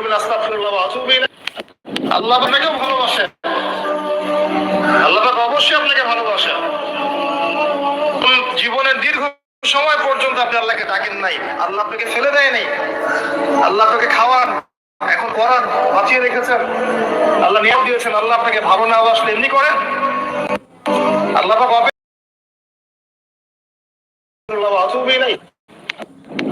ওয়া আতুবু ইলাইহি। আল্লাহ আপনাকেও ভালোবাসেন আল্লাহ অবশ্যই আপনাকে ভালোবাসেন জীবনের দীর্ঘ সময় পর্যন্ত আপনি আল্লাহকে ডাকেন নাই। আল্লাহ আপনাকে ফেলে দেয় নাই। আল্লাহ আপনাকে খাওয়ান, এখন করান বাঁচিয়ে রেখেছেন। আল্লাহ নিয়ম দিয়েছেন, আল্লাহ আপনাকে ভালো না আসলে এমনি করেন। আল্লাহ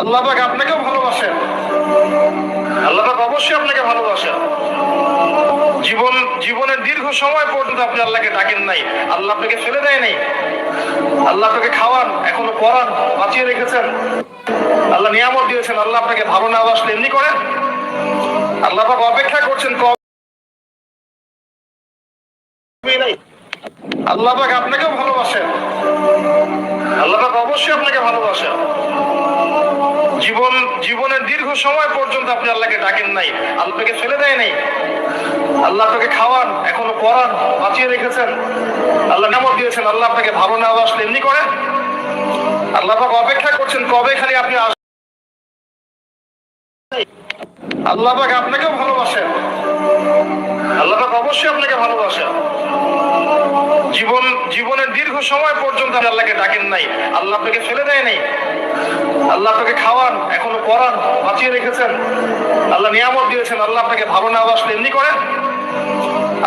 আল্লাহ আপনাকেও ভালোবাসেন। আল্লাহ পাক অবশ্যই আপনাকে ভালোবাসেন জীবন, জীবনের দীর্ঘ সময় পর্যন্ত আপনি আল্লাহকে ডাকেন নাই। আল্লাহ আপনাকে ফেলে দেয় নাই। আল্লাহ আপনাকে খাওয়ান, এখনও পড়ান বাঁচিয়ে রেখেছেন। আল্লাহ নিয়ামত দিয়েছেন, আল্লাহ আপনাকে ভালো না আসলে এমনি করেন। আল্লাহ পাক অপেক্ষা করছেন নাই। আল্লাহ পাক আপনাকেও ভালোবাসেন। আল্লাহ পাক অবশ্যই আপনাকে ভালোবাসেন। জীবন, জীবনের দীর্ঘ সময় পর্যন্ত আপনি আল্লাহকে ডাকেন নাই। আল্লাহকে ফেলে দেয় নাই। আল্লাহ আপনাকে খাওয়ান, এখনও পড়ান, বাঁচিয়ে রেখেছেন। আল্লাহ নামত দিয়েছেন, আল্লাহ আপনাকে ভালো না আসলে এমনি করেন। আল্লাহ পাক অপেক্ষা করছেন কবে খালি আপনি আল্লাহ পাক আপনাকেও ভালোবাসেন। আল্লাহ পাক অবশ্যই আপনাকে ভালোবাসেন। জীবন দীর্ঘ সময় পর্যন্ত আপনি আল্লাহকে ডাকেন নাই। আল্লাহ আপনাকে ফেলে দেয় নাই। আল্লাহ আপনাকে খাওয়ান, এখনও পড়ান, বাঁচিয়ে রেখেছেন। আল্লাহ নিয়ামত দিয়েছেন, আল্লাহ আপনাকে ভালো না এমনি করেন।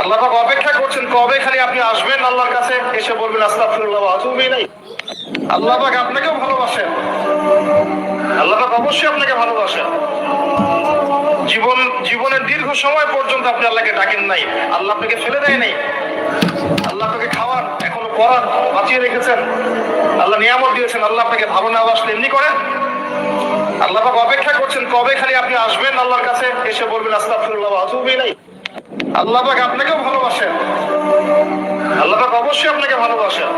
আল্লাহ পাক অপেক্ষা করছেন, কবে খালি আপনি আসবেন আল্লাহর কাছে? এসে বলবেন, আস্তাগফিরুল্লাহ আতুবু ইলাইহি। আল্লাহ পাক আপনাকেও ভালোবাসেন। আল্লাহ পাক অবশ্যই আপনাকে ভালোবাসেন। জীবন, জীবনের দীর্ঘ সময় পর্যন্ত আপনি আল্লাহকে ডাকেন নাই। আল্লাহ আপনাকে ফেলে দেয় নাই। আল্লাহ আপনাকে খাওয়ান পড়ান বাঁচিয়ে রেখেছেন। আল্লাহ নিয়ামত দিয়েছেন, আল্লাহ আপনাকে ভালো না আসলে এমনি করেন। আল্লাহ পাক অপেক্ষা করছেন, কবে খালি আপনি আসবেন আল্লাহর কাছে? এসে বলবেন আতুবু ইলাইহি। আল্লাহ পাক আপনাকেও ভালোবাসেন। আল্লাহ পাক অবশ্যই আপনাকে ভালোবাসেন।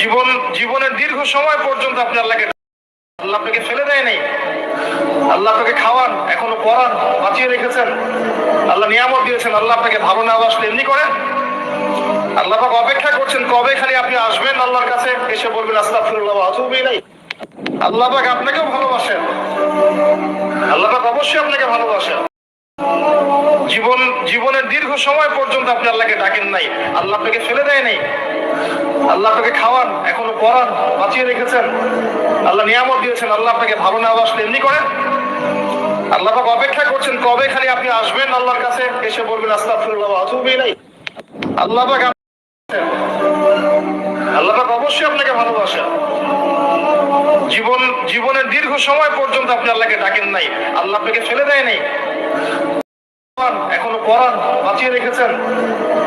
জীবন, জীবনের দীর্ঘ সময় পর্যন্ত আপনি আল্লাহকে আল্লাহ আপনাকে ফেলে দেয় নাই। আল্লাহ আপনাকে খাওয়ান, এখনও পড়ান, বাঁচিয়ে রেখেছেন। আল্লাহ নিয়ামত দিয়েছেন, আল্লাহ আপনাকে ভালো না আসলে এমনি করেন। আল্লাহ অপেক্ষা করছেন, কবে খালি আপনি আসবেন আল্লাহর কাছে? এসে বলবেন, আস্তাগফিরুল্লাহ ওয়া আতুবু ইলাইহি। আল্লাহ পাক আপনাকেও ভালোবাসেন। আল্লাহ পাক অবশ্যই আপনাকে ভালোবাসেন। জীবন, জীবনের দীর্ঘ সময় পর্যন্ত আপনি আল্লাহকে ডাকেন নাই। আল্লাহ আপনাকে ফেলে দেয় নাই। আল্লাহ আপনাকে খাওয়ান, এখনও পড়ান, বাঁচিয়ে রেখেছেন। আল্লাহ নিয়ামত দিয়েছেন, আল্লাহ আপনাকে ভালো না আসলে এমনি করেন। আল্লাহ পাক অপেক্ষা করছেন, কবে খালি আপনি আসবেন আল্লাহর কাছে? এসে বলবেন, আস্তাগফিরুল্লাহ ওয়া আতুবু ইলাইহি। আল্লাহ আল্লাহ অবশ্যই আপনাকে ভালোবাসেন জীবন, জীবনের দীর্ঘ সময় পর্যন্ত আপনি আল্লাহকে ডাকেন নাই। আল্লাহ আপনাকে ফেলে দেয় নাই। এখনও পড়ান বাঁচিয়ে রেখেছেন।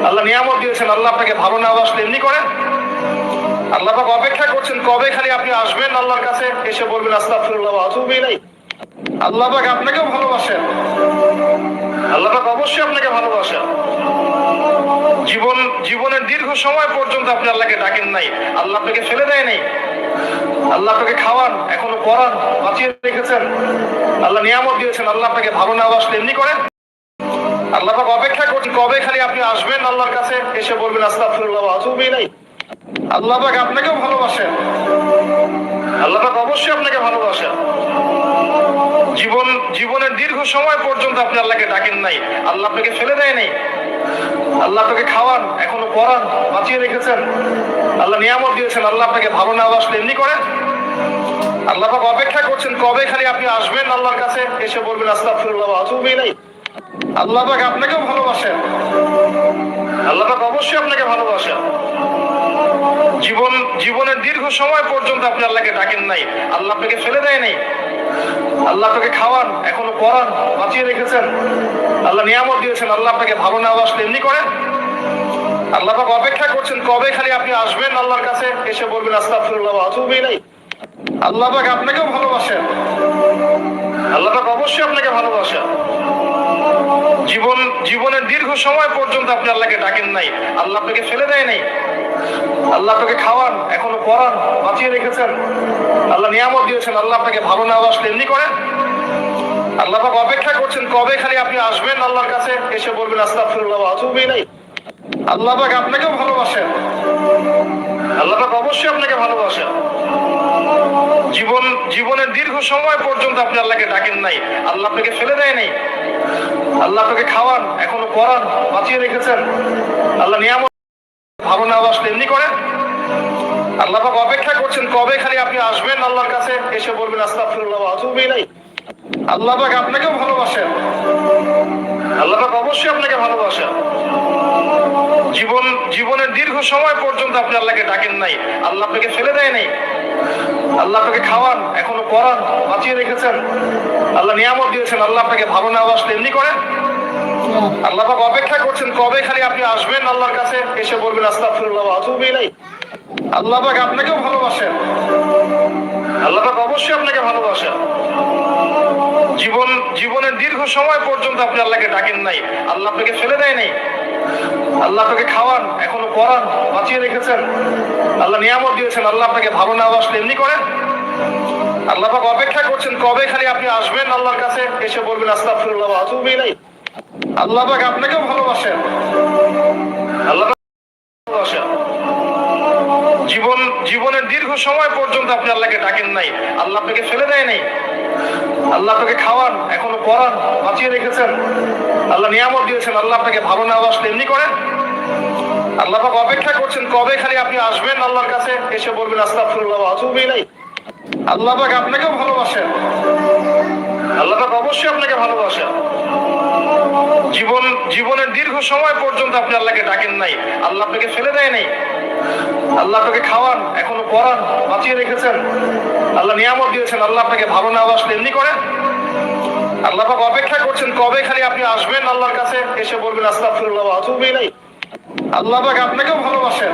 আল্লাহ নিয়ামত দিয়েছেন। আল্লাহ আপনাকে ভালো না আসলে এমনি করেন। আল্লাহ পাক অপেক্ষা করছেন, কবে খালি আপনি আসবেন আল্লাহর কাছে? এসে বলবেন, আস্তাগফিরুল্লাহ ওয়া আতুবু ইলাইহি। আল্লাহ পাক আপনাকেও ভালোবাসেন। আল্লাহ পাক অবশ্যই আপনাকে ভালোবাসেন। জীবনের দীর্ঘ সময় পর্যন্ত আপনি আল্লাহকে ডাকেন নাই। আল্লাহ আপনাকে ফেলে দেয় নাই। আল্লাহ আপনাকে খাওয়ান, এখনও পড়ান, বাঁচিয়ে রেখেছেন। আল্লাহ নিয়ামত দিয়েছেন, আল্লাহ আপনাকে ভালো না আসলে এমনি করেন। আল্লাহ পাক অপেক্ষা করছেন, কবে খালি আপনি আসবেন আল্লাহর কাছে? এসে বলবেন, আস্তাগফিরুল্লাহ ওয়া আতুবু ইলাইহি। আল্লাহ পাক আপনাকেও ভালোবাসেন। আল্লাহ পাক অবশ্যই আপনাকে ভালোবাসেন। জীবন, জীবনের দীর্ঘ সময় পর্যন্ত আপনি আল্লাহকে ডাকেন নাই। আল্লাহ আপনাকে ফেলে দেয় নাই। আল্লাহ আপনাকে খাওয়ান, এখনও পড়ান, বাঁচিয়ে রেখেছেন। আল্লাহ নিয়ামত দিয়েছেন, আল্লাহ আপনাকে ভালো না আসলে এমনি করেন। আল্লাহ পাক অপেক্ষা করছেন, কবে খালি আপনি আসবেন আল্লাহর কাছে? এসে বলবেন, আস্তাগফিরুল্লাহ আতুবু ইলাইহি। আল্লাহ পাক আপনাকেও ভালোবাসেন। আল্লাহ পাক অবশ্যই আপনাকে ভালোবাসেন। জীবন, জীবনের দীর্ঘ সময় পর্যন্ত আপনি আল্লাহকে ডাকেন নাই। আল্লাহ আপনাকে ফেলে দেয় নাই। আল্লাহ আপনাকে খাওয়ান, এখনও পড়ান, বাঁচিয়ে রেখেছেন। আল্লাহ নিয়ামত দিয়েছেন, আল্লাহ আপনাকে ভালো না আসলে এমনি করেন। আল্লাহ পাক অপেক্ষা করছেন, কবে খালি আপনি আসবেন আল্লাহর কাছে? এসে বলবেন, আস্তাগফিরুল্লাহ ওয়া আতুবু ইলাইহি। আল্লাহ পাক আপনাকেও ভালোবাসেন। আল্লাহ পাক অবশ্যই আপনাকে ভালোবাসেন। জীবন, জীবনের দীর্ঘ সময় পর্যন্ত আপনি আল্লাহকে ডাকেন নাই। আল্লাহ আপনাকে ফেলে দেয় নাই। আল্লাহ আপনাকে খাওয়ান, এখনও পড়ান, বাঁচিয়ে রেখেছেন। আল্লাহ নিয়ামত দিয়েছেন, আল্লাহ আপনাকে ভালো না আসলে এমনি করেন। আল্লাহ পাক অপেক্ষা করছেন কবে খালি আপনি আসবেন আল্লাহর কাছে, এসে বলবেন, আস্তাগফিরুল্লাহ ওয়া আতুবু ইলাইহি। আল্লাহ পাক আপনাকেও ভালোবাসেন। আল্লাহ পাক অবশ্যই আপনাকে ভালোবাসেন। জীবন, জীবনের দীর্ঘ সময় পর্যন্ত আপনি আল্লাহকে ডাকেন নাই। আল্লাহ আপনাকে ফেলে দেয় নাই। আল্লাহ আপনাকে খাওয়ান, এখনও পড়ান, বাঁচিয়ে রেখেছেন। আল্লাহ নিয়ামত ভালো না আসলে এমনি করেন? আল্লাহ পাক অপেক্ষা করছেন কবে খালি আপনি আসবেন আল্লাহর কাছে? এসে বলবেন, আস্তাগফিরুল্লাহ ওয়া আতুবু ইলাইহি। আল্লাহ পাক আপনাকেও ভালোবাসেন। আল্লাহ পাক অবশ্যই আপনাকে ভালোবাসেন। জীবন, জীবনের দীর্ঘ সময় পর্যন্ত আপনি আল্লাহকে ডাকেন নাই। আল্লাহ আপনাকে ফেলে দেয় নাই। আল্লাহ আপনাকে খাওয়ান, এখনও পড়ান বাঁচিয়ে রেখেছেন। আল্লাহ নিয়ামত দিয়েছেন, আল্লাহ আপনাকে ভালো না আসলে এমনি করেন। আল্লাহ পাক অপেক্ষা করছেন, কবে খালি আপনি আসবেন? আল্লাহর কাছে এসে বলবেন, আস্তাগফিরুল্লাহ ওয়া আতুবু ইলাইহি আল্লাহ পাক আপনাকেও ভালোবাসেন। আল্লাহ অবশ্যই আপনাকে ভালোবাসেন। জীবন, জীবনের দীর্ঘ সময় পর্যন্ত আপনি আল্লাহকে ডাকেন নাই। আল্লাহ আপনাকে ফেলে দেয় নাই। আল্লাহ আপনাকে খাওয়ান, এখনও পড়ান, বাঁচিয়ে রেখেছেন। আল্লাহ নিয়ামত দিয়েছেন, আল্লাহ আপনাকে ভালো না আসলে এমনি করেন। আল্লাহ পাক অপেক্ষা করছেন, কবে খালি আপনি আসবেন? আল্লাহর কাছে এসে বলবেন, আস্তাগফিরুল্লাহ ওয়া আতুবু ইলাইহি আল্লাহ পাক আপনাকেও ভালোবাসেন। আল্লাহ ভালোবাসেন। জীবন, জীবনের দীর্ঘ সময় পর্যন্ত আপনি আল্লাহকে ডাকেন নাই। আল্লাহ আপনাকে ফেলে দেয় নাই। আল্লাহ আপনাকে খাওয়ান, এখনও পড়ান, বাঁচিয়ে রেখেছেন। আল্লাহ নিয়ামত দিয়েছেন, আল্লাহ আপনাকে ভালো না আসলে এমনি করেন। আল্লাহ পাক অপেক্ষা করছেন, কবে খালি আপনি আসবেন আল্লাহর কাছে? এসে বলবেন, আস্তাগফিরুল্লাহ ওয়া আতুবু ইলাইহি। আল্লাহ পাক আপনাকেও ভালোবাসেন। আল্লাহ পাক অবশ্যই আপনাকে ভালোবাসেন। জীবন, জীবনের দীর্ঘ সময় পর্যন্ত আপনি আল্লাহকে ডাকেন নাই। আল্লাহ আপনাকে ফেলে দেয় নাই। আল্লাহ আপনাকে খাওয়ান, এখনও পড়ান, বাঁচিয়ে রেখেছেন। আল্লাহ নিয়ামত দিয়েছেন, আল্লাহ আপনাকে ভালো না আসলে এমনি করেন। আল্লাহ পাক অপেক্ষা করছেন, কবে খালি আপনি আসবেন আল্লাহর কাছে? এসে বলবেন, আস্তাগফিরুল্লাহ আতুবু ইলাইহি। আল্লাহ পাক আপনাকেও ভালোবাসেন।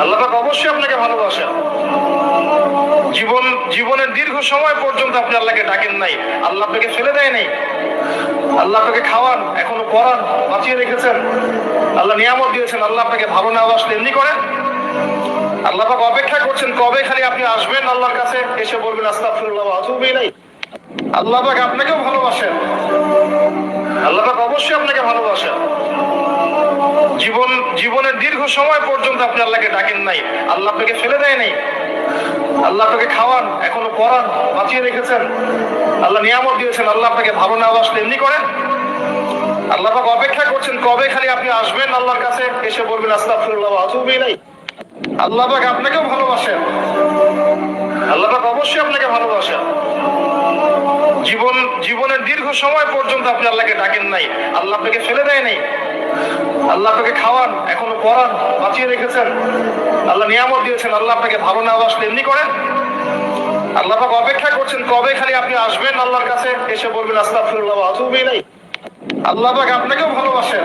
আল্লাহ পাক অবশ্যই আপনাকে ভালোবাসেন। জীবন, জীবনের দীর্ঘ সময় পর্যন্ত আপনি আল্লাহকে ডাকেন নাই। আল্লাহ আপনাকে ফেলে দেয় নাই। আল্লাহ আপনাকে খাওয়ান, এখনও পড়ান, বাঁচিয়ে রেখেছেন। আল্লাহ নিয়ামত দিয়েছেন, আল্লাহ আপনাকে ভালো না আসলে এমনি করেন আল্লাহ পাক অপেক্ষা করছেন, কবে খালি আপনি আসবেন আল্লাহর কাছে? এসে বলবেন, আস্তাগফিরুল্লাহ ওয়া আতুবু ইলাইহি। আল্লাহ পাক আপনাকেও ভালোবাসেন। আল্লাহ পাক অবশ্যই আপনাকে ভালোবাসেন। জীবন, জীবনের দীর্ঘ সময় পর্যন্ত আপনি আল্লাহকে ডাকেন নাই। আল্লাহ আপনাকে ফেলে দেয় নাই। আল্লাহ আপনাকে খাওয়ান, এখনও পড়ান, বাঁচিয়ে রেখেছেন। আল্লাহ নিয়ামত দিয়েছেন, আল্লাহ আপনাকে ভালো না আসলে এমনি করেন। আল্লাহ পাক অপেক্ষা করছেন, কবে খালি আপনি আসবেন আল্লাহর কাছে? এসে বলবেন, আস্তাগফিরুল্লাহ আতুবু ইলাইহি। আল্লাহ পাক আপনাকেও ভালোবাসেন। আল্লাহ পাক অবশ্যই আপনাকে ভালোবাসেন। জীবন, জীবনের দীর্ঘ সময় পর্যন্ত আপনি আল্লাহকে ডাকেন নাই। আল্লাহ আপনাকে ফেলে দেয় নাই। আল্লাহ আপনাকে খাওয়ান, এখনও পড়ান, বাঁচিয়ে রেখেছেন। আল্লাহ নিয়ামত দিয়েছেন, আল্লাহ আপনাকে ভালো না আসলে এমনি করেন। আল্লাহ পাক অপেক্ষা করছেন, কবে খালি আপনি আসবেন আল্লাহর কাছে? এসে বলবেন, আস্তাগফিরুল্লাহ আতুবু ইলাইহি। আল্লাহ পাক আপনাকেও ভালোবাসেন।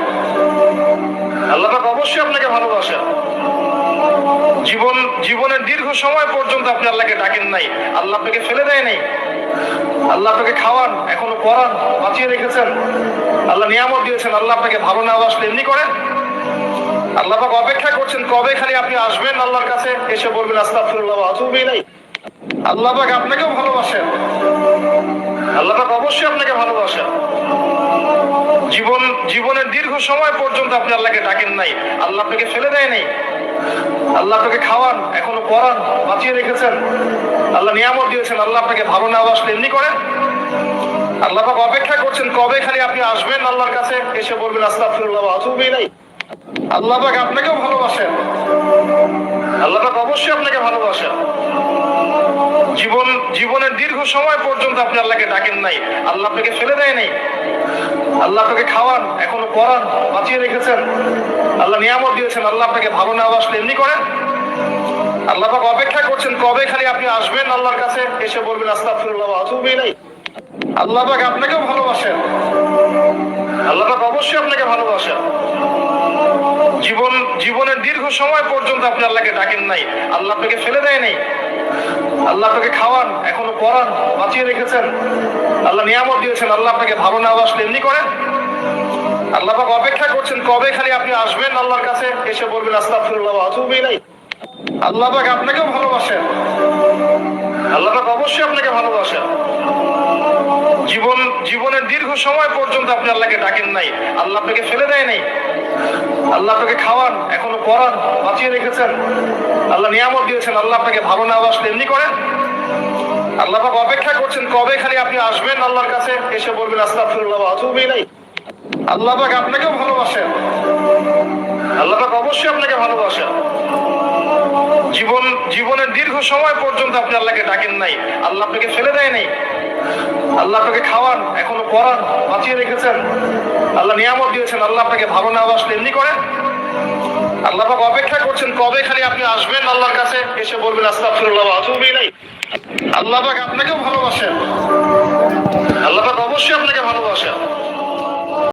আল্লাহ পাক অবশ্যই আপনাকে ভালোবাসেন। জীবন, জীবনের দীর্ঘ সময় পর্যন্ত আপনি আল্লাহকে ডাকেন নাই। আল্লাহ আপনাকে ফেলে দেয় নাই। আল্লাহ আপনাকে খাওয়ান, এখনও পড়ান, বাঁচিয়ে রেখেছেন। আল্লাহ নিয়ামত দিয়েছেন, আল্লাহ আপনাকে ভালো না আসলে এমনি করেন। আল্লাহ পাক অপেক্ষা করছেন, কবে খালি আপনি আসবেন আল্লাহর কাছে? এসে বলবেন আস্তাফুল্লাহ ওয়া নাই আল্লাহ পাক আপনাকেও ভালোবাসেন। আল্লাহ পাক অবশ্যই আপনাকে ভালোবাসেন। জীবন, জীবনের দীর্ঘ সময় পর্যন্ত আপনি আল্লাহকে ডাকেন নাই। আল্লাহ আপনাকে ফেলে দেয় নাই। আল্লাহ আপনাকে খাওয়ান, এখনও পড়ান বাঁচিয়ে রেখেছেন। আল্লাহ নিয়ামত দিয়েছেন, আল্লাহ আপনাকে ভালো না আসলে এমনি করেন। আল্লাহ পাক অপেক্ষা করছেন, কবে খালি আপনি আসবেন আল্লাহর কাছে? এসে বলবেন, আস্তাগফিরুল্লাহ আতুবু ইলাইহি। আল্লাহ পাক আপনাকেও ভালোবাসেন। আল্লাহ পাক অবশ্যই আপনাকে ভালোবাসেন। জীবন, জীবনের দীর্ঘ সময় পর্যন্ত আপনি আল্লাহকে ডাকেন নাই। আল্লাহ আপনাকে ফেলে দেয় নাই। আল্লাহ আপনাকে খাওয়ান, এখনও পড়ান, বাঁচিয়ে রেখেছেন। আল্লাহ নিয়ামত দিয়েছেন, আল্লাহ আপনাকে ভালো না আসলে এমনি করেন। আল্লাহ পাক অপেক্ষা করছেন, কবে খালি আপনি আসবেন আল্লাহর কাছে? এসে বলবেন, আস্তাগফিরুল্লাহ ওয়া আতুবু ইলাইহি। আল্লাহ পাক আপনাকেও ভালোবাসেন। আল্লাহ পাক অবশ্যই আপনাকে ভালোবাসেন। জীবন, জীবনের দীর্ঘ সময় পর্যন্ত আপনি আল্লাহকে ডাকেন নাই। আল্লাহ আপনাকে ফেলে দেয় নাই। আল্লাহ আপনাকে খাওয়ান, এখনও পড়ান, বাঁচিয়ে রেখেছেন। আল্লাহ নিয়ামত দিয়েছেন, আল্লাহ আপনাকে ভালো না আসলে এমনি করেন। আল্লাহ পাক অপেক্ষা করছেন, কবে খালি আপনি আসবেন আল্লাহর কাছে? এসে বলবেন, আস্তাগফিরুল্লাহ আতুবু ইলাইহি। আল্লাহ পাক আপনাকেও ভালোবাসেন। আল্লাহ পাক অবশ্যই আপনাকে ভালোবাসেন। জীবন, জীবনের দীর্ঘ সময় পর্যন্ত আপনি আল্লাহকে ডাকেন নাই। আল্লাহ আপনাকে ফেলে দেয় নাই। আল্লাহ আপনাকে খাওয়ান, এখনও পড়ান, বাঁচিয়ে রেখেছেন। আল্লাহ নিয়ামত দিয়েছেন, আল্লাহ আপনাকে ভালো না বাসলে এমনি করেন। আল্লাহ পাক অপেক্ষা করছেন, কবে খালি আপনি আসবেন আল্লাহর কাছে? এসে বলবেন, আস্তাগফিরুল্লাহ ওয়া আতুবু ইলাইহি। আল্লাহ পাক আপনাকেও ভালোবাসেন। আল্লাহ পাক অবশ্যই আপনাকে ভালোবাসেন। জীবন, জীবনের দীর্ঘ সময় পর্যন্ত আপনি আল্লাহকে ডাকেন নাই। আল্লাহ আপনাকে ফেলে দেয় নাই। আল্লাহ আপনাকে খাওয়ান, এখনও পড়ান, বাঁচিয়ে রেখেছেন। আল্লাহ নিয়ামত দিয়েছেন, আল্লাহ আপনাকে ভালো না বাসলে এমনি করেন। আল্লাহ পাক অপেক্ষা করছেন, কবে খালি আপনি আসবেন আল্লাহর কাছে? এসে বলবেন, আস্তাগফিরুল্লাহ ওয়া নাই আল্লাহ পাক আপনাকেও ভালোবাসেন। আল্লাহ পাক অবশ্যই আপনাকে ভালোবাসেন।